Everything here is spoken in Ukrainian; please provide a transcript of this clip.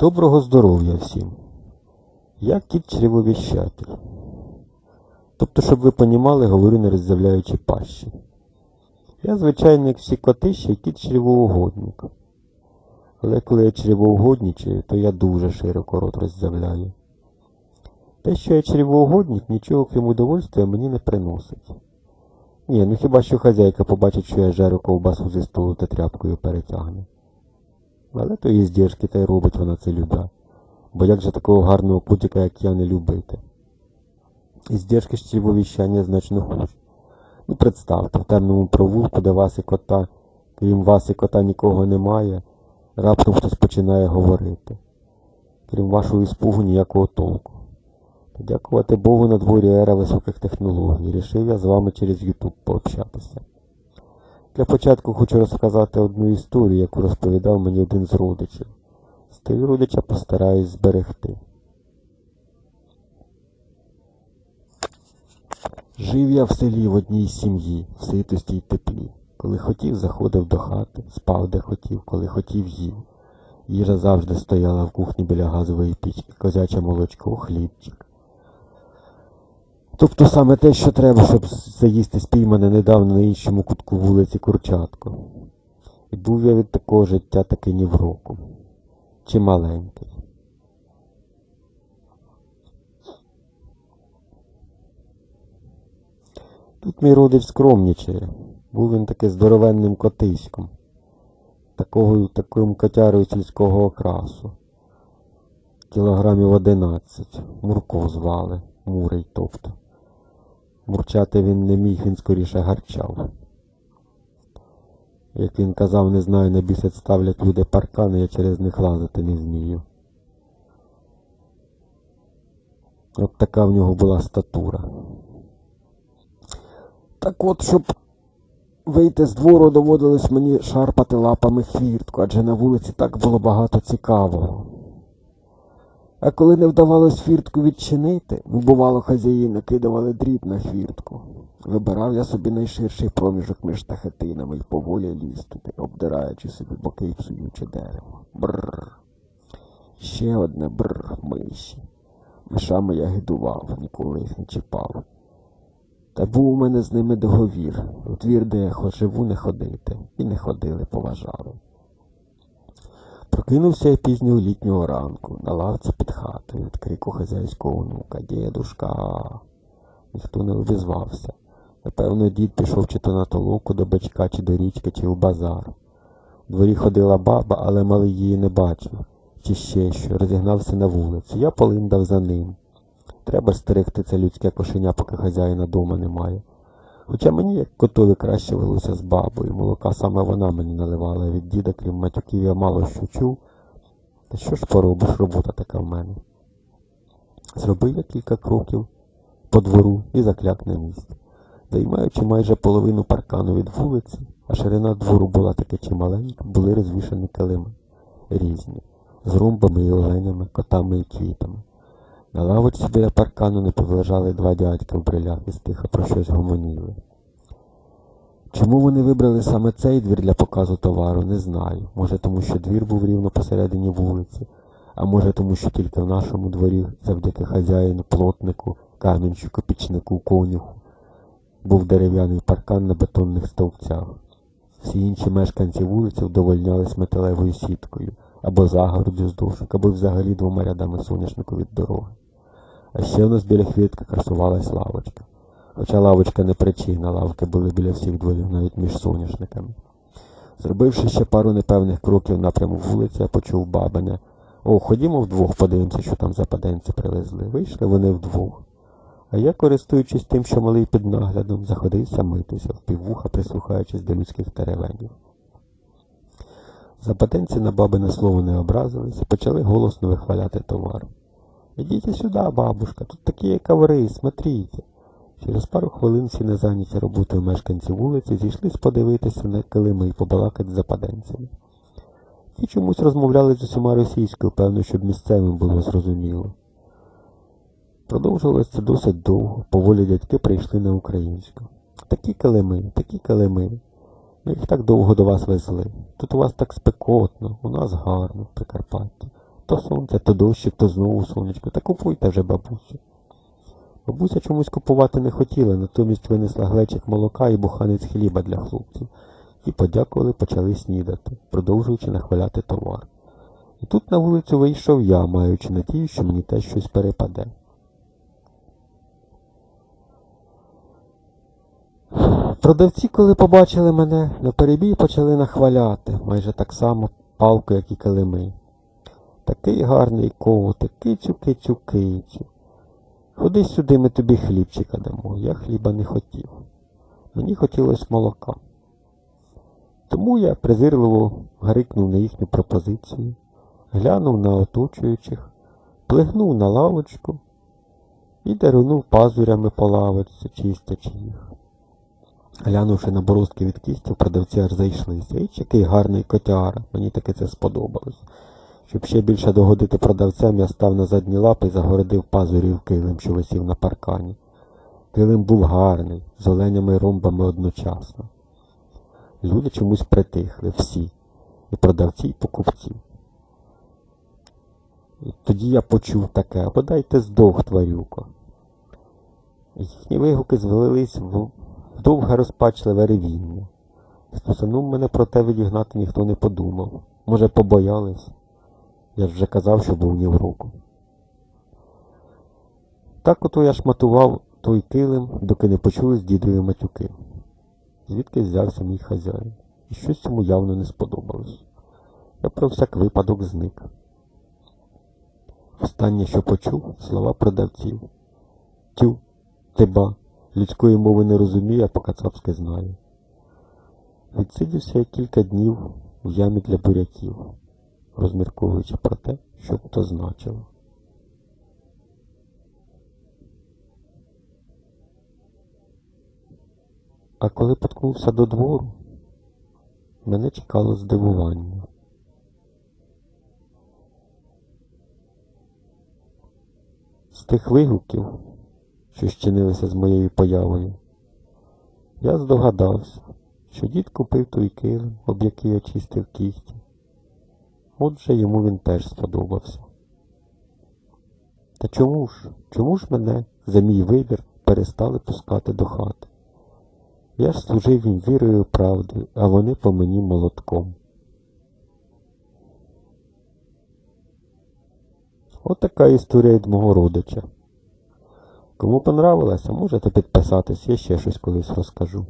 Доброго здоров'я всім. Я кіт чревовіщатель. Тобто, щоб ви понімали, говорю не роззявляючи пащі. Я, звичайно, як всі коти, ще кіт чревоугодник. Але коли я чревоугодничаю, то я дуже широко рот роззявляю. Те, що я чревоугодник, нічого крім удовольствия мені не приносить. Ні, ну хіба що хазяйка побачить, що я жарю ковбасу зі столу та тряпкою перетягне. Але то і здержки та й робить вона це любя. Бо як же такого гарного котика, як я, не любити? І здержки з чревовіщання значно хуже. Ну, представте, в темному провулку, де вас і кота, крім вас і кота нікого немає, раптом хтось починає говорити. Крім вашого іспугу ніякого толку. Дякувати Богу на дворі ера високих технологій. Рішив я з вами через Ютуб пообщатися. Для початку хочу розказати одну історію, яку розповідав мені один з родичів. Стиль родича постараюсь зберегти. Жив я в селі в одній сім'ї, в ситості й теплі. Коли хотів, заходив до хати, спав де хотів, коли хотів, їв. Їжа завжди стояла в кухні біля газової пічки, козяче молочко, хлібчик. Тобто саме те, що треба, щоб заїсти спіймане недавно на іншому кутку вулиці Курчатко. І був я від такого життя таки ні в року. Чи маленький. Тут мій родич скромнічає. Був він таки здоровенним котиськом. Такого, таким котярою сільського окрасу. Кілограмів одинадцять. Мурко звали. Мурий тобто. Мурчати він не міг, він скоріше гарчав. Як він казав, не знаю, на бісяць ставлять люди паркани, я через них лазити не вмію. От така в нього була статура. Так от, щоб вийти з двору, доводилось мені шарпати лапами хвіртку, адже на вулиці так було багато цікавого. А коли не вдавалось фіртку відчинити, бувало, хазяї накидували дріб на хвіртку. Вибирав я собі найширший проміжок між тахетинами і поволі ліз туди, обдираючи собі боки і псуючи дерево. Бррр. Ще одне бррр миші. Мишами я гидував, ніколи їх не чіпав. Та був у мене з ними договір. У двір, де я живу, не ходити. І не ходили, поважали. Прокинувся я пізнього літнього ранку, на лавці під хатою, від крику хазяйського онука, дідушка. Ніхто не обізвався. Напевно, дід пішов чи то на толоку до бичка, чи до річки, чи в базар. В дворі ходила баба, але малий її не бачив, чи ще що, розігнався на вулицю. Я полиндав за ним. Треба стерегти це людське кошеня, поки хазяїна дома немає. Хоча мені, як котові, краще велося з бабою. Молока саме вона мені наливала від діда, крім матюків, я мало що чув. Та що ж поробиш, робота така в мене. Зробив я кілька кроків по двору і закляк на місці, займаючи майже половину паркану від вулиці, а ширина двору була таки чималенька, були розвішані килими різні, з румбами і оленями, котами і квітами. На лавочці біля паркану не повлежали два дядька в брилях і стиха про щось гомоніли. Чому вони вибрали саме цей двір для показу товару, не знаю. Може тому, що двір був рівно посередині вулиці, а може тому, що тільки в нашому дворі, завдяки хазяїну, плотнику, камінщику, пічнику, конюху, був дерев'яний паркан на бетонних стовпцях. Всі інші мешканці вулиці вдовольнялись металевою сіткою, або загородю з дошок, або взагалі двома рядами соняшнику від дороги. А ще у нас біля хвітки красувалась лавочка. Хоча лавочка не причина, лавки були біля всіх дворів, навіть між соняшниками. Зробивши ще пару непевних кроків напряму вулиці, я почув бабине. О, ходімо вдвох, подивимося, що там западенці привезли. Вийшли вони вдвох. А я, користуючись тим, що малий під наглядом, заходився митися, впіввуха прислухаючись до людських теревенів. Западенці на бабине слово не образились почали голосно вихваляти товар. Ідіть сюди, бабушка, тут такі коври, смотрите. Через пару хвилин всі незайняті роботою мешканці вулиці зійшлись подивитися на килими і побалакати з западенцями. Ті чомусь розмовляли з усіма російською, певно, щоб місцевим було зрозуміло. Продовжувалося це досить довго, поволі дядьки прийшли на українську. Такі килими, такі килими. Ми їх так довго до вас везли. Тут у вас так спекотно, у нас гарно, в Прикарпатті. То сонце, то дощик, то знову сонечко. Та купуйте вже, бабусю. Бабуся чомусь купувати не хотіла, натомість винесла глечик молока і буханець хліба для хлопців. І подякували, почали снідати, продовжуючи нахваляти товар. І тут на вулицю вийшов я, маючи надію, що мені теж щось перепаде. Продавці, коли побачили мене, наперебій почали нахваляти, майже так само палку, як і килими. Такий гарний ковотик, кицю, кицю, кицю. Ходи сюди, ми тобі хлібчика дамо. Я хліба не хотів. Мені хотілося молока. Тому я презирливо гарикнув на їхню пропозицію, глянув на оточуючих, плигнув на лавочку і дарунув пазурями по лавочці, чистячи їх. Глянувши на борозки від кігтів, продавці аж зайшлися. І який гарний котяра, мені таки це сподобалось. Щоб ще більше догодити продавцям, я став на задні лапи і загородив пазурів килим, що висів на паркані. Килим був гарний, з оленями й ромбами одночасно. Люди чомусь притихли, всі, і продавці, і покупці. І тоді я почув таке, а подайте здох, тварюко. Їхні вигуки звелились в довге розпачливе ревіння. Стосанув мене проте відігнати ніхто не подумав. Може, побоялись? Я ж вже казав, що був руку. Так ото я шматував той килим, доки не почулись дідові матюки. Звідки взявся мій хазяїн, і щось йому явно не сподобалось. Я про всяк випадок зник. Останнє, що почув, слова продавців. Тю, тиба, людської мови не розуміє, а по-кацапськи знає. Відсидівся я кілька днів в ямі для буряків, розмірковуючи про те, що б то значило. А коли поткнувся до двору, мене чекало здивування. З тих вигуків, що щинилися з моєю появою, я здогадався, що дід купив той килим, об який я чистив кігті. Отже, йому він теж сподобався. Та чому ж, чому ж мене за мій вибір перестали пускати до хати? Я ж служив їм вірою і правдою, а вони по мені молотком. От історія від мого родича. Кому понравилося, можете підписатись, я ще щось колись розкажу.